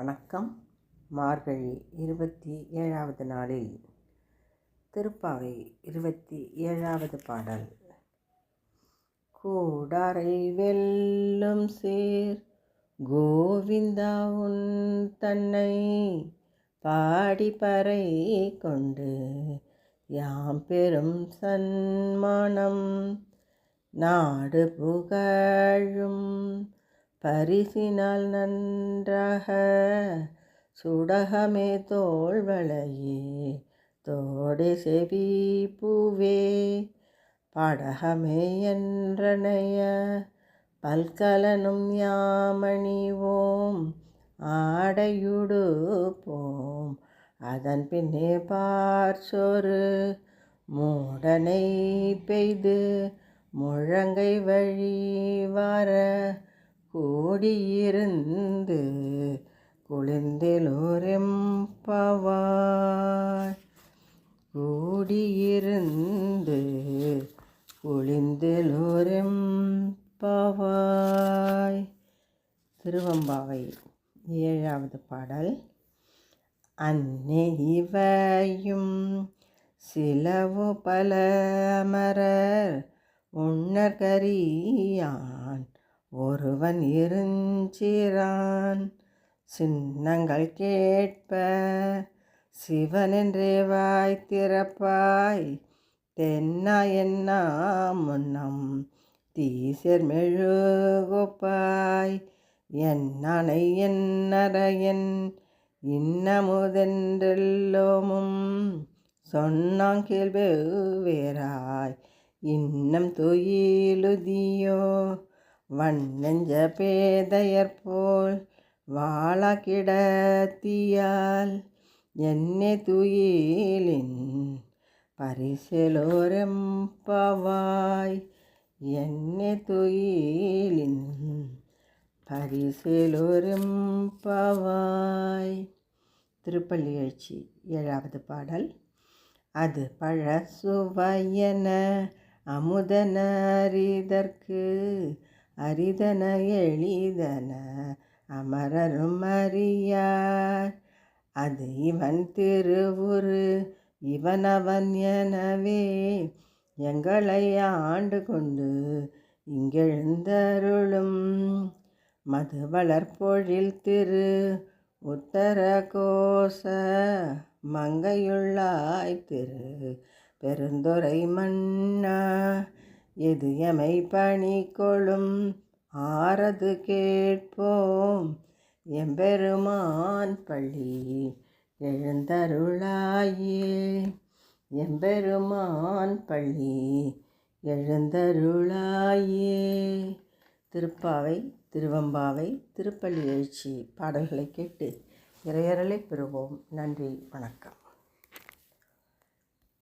வணக்கம். மார்கழி இருபத்தி ஏழாவது நாளில் திருப்பாவை இருபத்தி ஏழாவது பாடல். கூடாரை வெல்லும் சேர் கோவிந்தா உன் தன்னை பாடிப்பறை கொண்டு யாம் பெரும் சன்மானம் நாடு புகழும் பரிசினால் நன்றாக. சுடகமே தோல்வளையே தோடே செவி பூவே. படகமே என்றனைய பல்கலனும் யாமணிவோம். ஆடையுடு போம் அதன் பின்னே பார்சொரு மூடனை பெய்து முழங்கை வழி வர கூடியிருந்து குளிர்ந்தெலோரெம்பவாய் கூடியிருந்து குளிர்ந்தெலோரெம்பவாய் திருவம்பாவை ஏழாவது பாடல். அன்னே இவையும் சிலவு பல அமரர் உன்னர்கரியான் ஒருவன் இருஞ்சிறான் சின்னங்கள் கேட்ப. சிவனென்றே வாய் திறப்பாய் தென்னா என்ன முன்னம். தீசர் மெழுகொப்பாய் என்னை என்னரையன் இன்னமுதென்றெல்லோமும் சொன்னாங்கில் வேறாய். இன்னம் தொயிலுதியோ வண்ணெஞ்ச பேதையற்போல் வாழ கிடத்தியால் என்னை துயிலின் பரிசெலோரெம்பவாய் என்னை துயிலின் பரிசெலோரெம்பவாய் திருப்பள்ளி எழுச்சி ஏழாவது பாடல். அது பழ சுவையன அமுதனறிதற்கு அரிதன எளிதன அமரரும் அறியார். அது இவன் திருவுரு இவனவன் எனவே. எங்களை ஆண்டு கொண்டு இங்கெழுந்தருளும் மது வளர்ப்பொழில் திரு உத்தர கோச மங்கையுள்ளாய் திரு பெருந்துரை மன்னா எது எமை பணி கொளும் ஆறது கேட்போம். எம்பெருமான் பள்ளி எழுந்தருளாயே. எம்பெருமான் பள்ளி எழுந்தருளாயே. திருப்பாவை திருவம்பாவை திருப்பள்ளி எழுச்சி பாடல்களை கேட்டு இறையறலை பெறுவோம். நன்றி வணக்கம்.